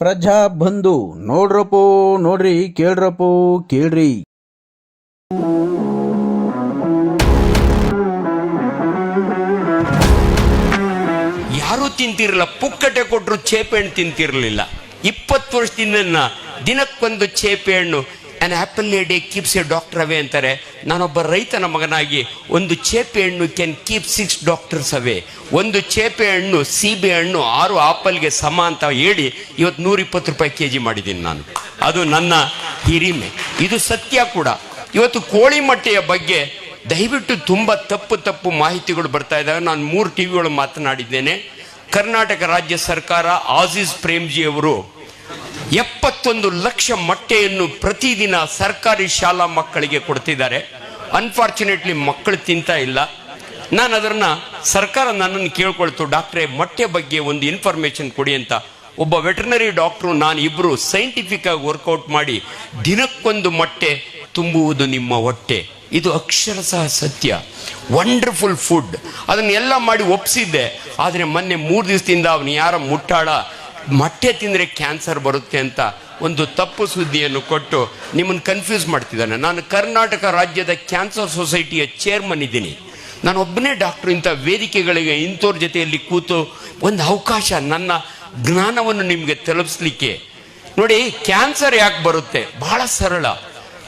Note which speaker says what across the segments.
Speaker 1: ಪ್ರಜಾ ಬಂಧು, ನೋಡ್ರಪ್ಪೋ, ನೋಡ್ರಿ, ಕೇಳ್ರಪ್ಪೋ, ಕೇಳ್ರಿ.
Speaker 2: ಯಾರು ತಿಂತಿರಲಿಲ್ಲ, ಪುಕ್ಕಟೆ ಕೊಟ್ಟರು ಚೇಪೆ ಹಣ್ಣು ತಿಂತಿರಲಿಲ್ಲ. ಇಪ್ಪತ್ತು ವರ್ಷದಿಂದ ದಿನಕ್ಕೊಂದು ಚೇಪೆ ಹಣ್ಣು an apple a day keeps a doctor away ಅಂತಾರೆ. ನಾನೊಬ್ಬ ರೈತನ ಮಗನಾಗಿ ಒಂದು ಚೇಪೆ ಹಣ್ಣು can keep six doctors away ಒಂದು ಚೇಪೆ ಹಣ್ಣು, ಸೀಬೆ ಹಣ್ಣು ಆರು ಆಪಲ್ಗೆ ಸಮ ಅಂತ ಹೇಳಿ ಇವತ್ತು ನೂರ ಇಪ್ಪತ್ತು ರೂಪಾಯಿ ಕೆ ಜಿ ಮಾಡಿದ್ದೀನಿ ನಾನು. ಅದು ನನ್ನ ಹಿರಿಮೆ. ಇದು ಸತ್ಯ ಕೂಡ. ಇವತ್ತು ಕೋಳಿ ಮೊಟ್ಟೆಯ ಬಗ್ಗೆ ದಯವಿಟ್ಟು ತುಂಬ ತಪ್ಪು ತಪ್ಪು ಮಾಹಿತಿಗಳು ಬರ್ತಾ ಇದ್ದಾವೆ. ನಾನು ಮೂರು ಟಿ ವಿಗಳು ಮಾತನಾಡಿದ್ದೇನೆ. ಕರ್ನಾಟಕ ರಾಜ್ಯ ಸರ್ಕಾರ ಆಜೀಸ್ ಪ್ರೇಮ್ಜಿ ಅವರು ಎಪ್ಪತ್ತೊಂದು ಲಕ್ಷ ಮೊಟ್ಟೆಯನ್ನು ಪ್ರತಿದಿನ ಸರ್ಕಾರಿ ಶಾಲಾ ಮಕ್ಕಳಿಗೆ ಕೊಡ್ತಿದ್ದಾರೆ. ಅನ್ಫಾರ್ಚುನೇಟ್ಲಿ ಮಕ್ಕಳು ತಿಂತಾ ಇಲ್ಲ. ನಾನು ಅದನ್ನ ಸರ್ಕಾರ ನನ್ನನ್ನು ಕೇಳ್ಕೊಳ್ತು. ಡಾಕ್ಟ್ರೆ, ಮೊಟ್ಟೆ ಬಗ್ಗೆ ಒಂದು ಇನ್ಫಾರ್ಮೇಶನ್ ಕೊಡಿ ಅಂತ. ಒಬ್ಬ ವೆಟರ್ನರಿ ಡಾಕ್ಟ್ರು, ನಾನು ಇಬ್ರು ಸೈಂಟಿಫಿಕ್ ಆಗಿ ವರ್ಕೌಟ್ ಮಾಡಿ ದಿನಕ್ಕೊಂದು ಮೊಟ್ಟೆ ತುಂಬುವುದು ನಿಮ್ಮ ಹೊಟ್ಟೆ. ಇದು ಅಕ್ಷರಶಃ ಸತ್ಯ. ವಂಡರ್ಫುಲ್ ಫುಡ್ ಅದನ್ನೆಲ್ಲ ಮಾಡಿ ಒಪ್ಪಿಸಿದ್ದೆ ಆದರೆ ಮೊನ್ನೆ ಮೂರು ದಿವಸದಿಂದ ಅವನು ಯಾರ ಮುಟ್ಟಾಳ? ಮೊಟ್ಟೆ ತಿಂದರೆ ಕ್ಯಾನ್ಸರ್ ಬರುತ್ತೆ ಅಂತ ಒಂದು ತಪ್ಪು ಸುದ್ದಿಯನ್ನು ಕೊಟ್ಟು ನಿಮ್ಮನ್ನು ಕನ್ಫ್ಯೂಸ್ ಮಾಡ್ತಿದ್ದಾನೆ. ನಾನು ಕರ್ನಾಟಕ ರಾಜ್ಯದ ಕ್ಯಾನ್ಸರ್ ಸೊಸೈಟಿಯ ಚೇರ್ಮನ್ ಇದ್ದೀನಿ. ನಾನು ಒಬ್ಬನೇ ಡಾಕ್ಟ್ರು ಇಂಥ ವೇದಿಕೆಗಳಿಗೆ ಇಂಥವ್ರ ಜೊತೆಯಲ್ಲಿ ಕೂತು ಒಂದು ಅವಕಾಶ, ನನ್ನ ಜ್ಞಾನವನ್ನು ನಿಮಗೆ ತಲುಪಿಸ್ಲಿಕ್ಕೆ. ನೋಡಿ ಕ್ಯಾನ್ಸರ್ ಯಾಕೆ ಬರುತ್ತೆ? ಬಹಳ ಸರಳ.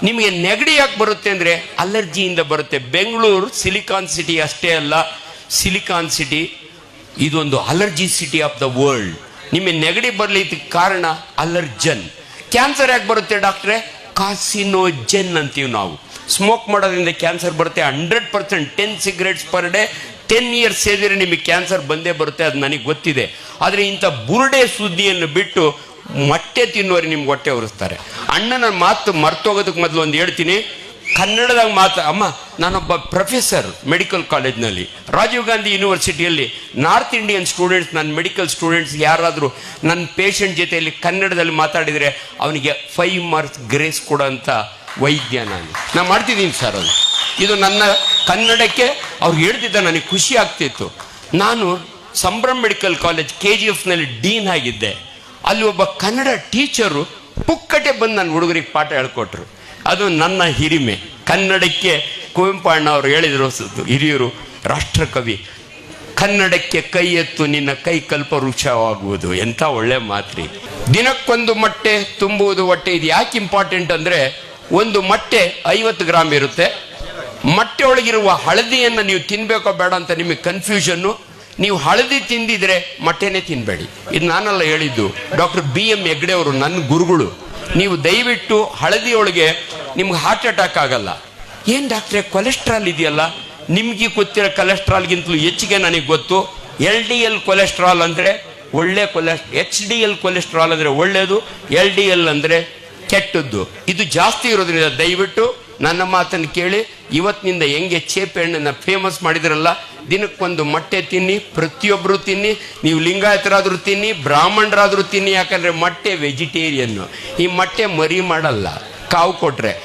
Speaker 2: ನಿಮಗೆ ನೆಗಡಿ ಯಾಕೆ ಬರುತ್ತೆ ಅಂದರೆ ಅಲರ್ಜಿಯಿಂದ ಬರುತ್ತೆ. ಬೆಂಗಳೂರು ಸಿಲಿಕಾನ್ ಸಿಟಿ ಅಷ್ಟೇ ಅಲ್ಲ. ಸಿಲಿಕಾನ್ ಸಿಟಿ ಇದೊಂದು allergy city of the world ನಿಮಗೆ ನೆಗಡಿ ಬರಲಿಕ್ಕೆ ಕಾರಣ ಅಲರ್ಜನ್. ಕ್ಯಾನ್ಸರ್ ಯಾಕೆ ಬರುತ್ತೆ ಡಾಕ್ಟ್ರೆ? ಕಾಸಿನೋಜೆನ್ ಅಂತೀವಿ ನಾವು. ಸ್ಮೋಕ್ ಮಾಡೋದ್ರಿಂದ ಕ್ಯಾನ್ಸರ್ ಬರುತ್ತೆ hundred percent ten cigarettes per day ten years ಸೇದಿದ್ರೆ ನಿಮಗೆ ಕ್ಯಾನ್ಸರ್ ಬಂದೇ ಬರುತ್ತೆ ಅದು ನನಗೆ ಗೊತ್ತಿದೆ. ಆದರೆ ಇಂಥ ಬುರುಡೆ ಸುದ್ದಿಯನ್ನು ಬಿಟ್ಟು ಮೊಟ್ಟೆ ತಿನ್ನುವರೆ ನಿಮ್ಗೆ ಹೊಟ್ಟೆ ಉರಿಸ್ತಾರೆ ಅಣ್ಣನ ಮಾತು ಮರ್ತೋಗೋದಕ್ಕೆ ಮೊದಲು ಒಂದು ಹೇಳ್ತೀನಿ ಕನ್ನಡದಾಗ ಮಾತು ಅಮ್ಮ, ನಾನೊಬ್ಬ ಪ್ರೊಫೆಸರ್ ಮೆಡಿಕಲ್ ಕಾಲೇಜ್ನಲ್ಲಿ ರಾಜೀವ್ ಗಾಂಧಿ ಯೂನಿವರ್ಸಿಟಿಯಲ್ಲಿ ನಾರ್ತ್ ಇಂಡಿಯನ್ ಸ್ಟೂಡೆಂಟ್ಸ್ ನನ್ನ ಮೆಡಿಕಲ್ ಸ್ಟೂಡೆಂಟ್ಸ್ ಯಾರಾದರೂ ನನ್ನ ಪೇಷಂಟ್ ಜೊತೆಯಲ್ಲಿ ಕನ್ನಡದಲ್ಲಿ ಮಾತಾಡಿದರೆ ಅವನಿಗೆ ಫೈವ್ ಮಾರ್ಕ್ಸ್ ಗ್ರೇಸ್ ಕೊಡೋಂಥ ವೈದ್ಯ ನಾನು. ನಾನು ಮಾಡ್ತಿದ್ದೀನಿ ಸರ್ ಅದು. ಇದು ನನ್ನ ಕನ್ನಡಕ್ಕೆ ಅವ್ರು ಹೇಳ್ತಿದ್ದ ನನಗೆ ಖುಷಿ ಆಗ್ತಿತ್ತು. ನಾನು Sambhram medical college K G ಎಫ್ನಲ್ಲಿ dean ಆಗಿದ್ದೆ. ಅಲ್ಲಿ ಒಬ್ಬ ಕನ್ನಡ ಟೀಚರು ಪುಕ್ಕಟೆ ಬಂದು ನನ್ನ ಹುಡುಗರಿಗೆ ಪಾಠ ಹೇಳ್ಕೊಟ್ರು. ಅದು ನನ್ನ ಹಿರಿಮೆ ಕನ್ನಡಕ್ಕೆ ಕುವೆಂಪು ಅಣ್ಣವರು ಹೇಳಿದ್ರು ಹಿರಿಯರು, ರಾಷ್ಟ್ರಕವಿ, ಕನ್ನಡಕ್ಕೆ ಕೈ ಎತ್ತು ನಿನ್ನ ಕೈ ಕಲ್ಪ ವೃಕ್ಷವಾಗುವುದು. ಎಂಥ ಒಳ್ಳೆ ಮಾತ್ರಿ. ದಿನಕ್ಕೊಂದು ಮೊಟ್ಟೆ ತುಂಬುವುದು ಹೊಟ್ಟೆ. ಇದು ಯಾಕೆ ಇಂಪಾರ್ಟೆಂಟ್ ಅಂದ್ರೆ, ಒಂದು ಮೊಟ್ಟೆ ಐವತ್ತು ಗ್ರಾಮ್ ಇರುತ್ತೆ. ಮೊಟ್ಟೆ ಒಳಗಿರುವ ಹಳದಿಯನ್ನು ನೀವು ತಿನ್ಬೇಕೋ ಬೇಡ ಅಂತ ನಿಮಗೆ ಕನ್ಫ್ಯೂಷನ್ನು ನೀವು ಹಳದಿ ತಿಂದಿದ್ರೆ ಮೊಟ್ಟೆನೇ ತಿನ್ಬೇಡಿ. ಇದು ನಾನೆಲ್ಲ ಹೇಳಿದ್ದು. ಡಾಕ್ಟರ್ ಬಿ ಎಂ ಹೆಗ್ಡೆ ಅವರು, ನನ್ನ ಗುರುಗಳು. ನೀವು ದಯವಿಟ್ಟು ಹಳದಿ ಒಳಗೆ ನಿಮ್ಗೆ ಹಾರ್ಟ್ ಅಟ್ಯಾಕ್ ಆಗಲ್ಲ. ಏನ್ ಡಾಕ್ಟ್ರೆ ಕೊಲೆಸ್ಟ್ರಾಲ್ ಇದೆಯಲ್ಲ? ನಿಮ್ಗೆ ಗೊತ್ತಿರೋ ಕೊಲೆಸ್ಟ್ರಾಲ್ಗಿಂತಲೂ ಹೆಚ್ಚಿಗೆ ನನಗೆ ಗೊತ್ತು. ಎಲ್ ಡಿ ಎಲ್ ಕೊಲೆಸ್ಟ್ರಾಲ್ ಅಂದ್ರೆ ಒಳ್ಳೆ ಕೊಲೆಸ್ ಎಚ್ ಡಿ ಎಲ್ ಕೊಲೆಸ್ಟ್ರಾಲ್ ಅಂದ್ರೆ ಒಳ್ಳೇದು ಎಲ್ ಡಿ ಎಲ್ ಅಂದ್ರೆ ಕೆಟ್ಟದ್ದು. ಇದು ಜಾಸ್ತಿ ಇರೋದ್ರಿಂದ ದಯವಿಟ್ಟು ನನ್ನ ಮಾತನ್ನು ಕೇಳಿ, ಇವತ್ತಿನಿಂದ ಹೆಂಗೆ ಚೇಪೆ ಹಣ್ಣನ್ನ ಫೇಮಸ್ ಮಾಡಿದ್ರಲ್ಲ ದಿನಕ್ಕೊಂದು ಮೊಟ್ಟೆ ತಿನ್ನಿ ಪ್ರತಿಯೊಬ್ಬರು ತಿನ್ನಿ, ನೀವು ಲಿಂಗಾಯತರಾದರೂ ತಿನ್ನಿ, ಬ್ರಾಹ್ಮಣರಾದರೂ ತಿನ್ನಿ, ಯಾಕಂದರೆ ಮೊಟ್ಟೆ ವೆಜಿಟೇರಿಯನ್ನು ಈ ಮೊಟ್ಟೆ ಮರಿ ಮಾಡಲ್ಲ, ಕಾವು ಕೊಟ್ರೆ.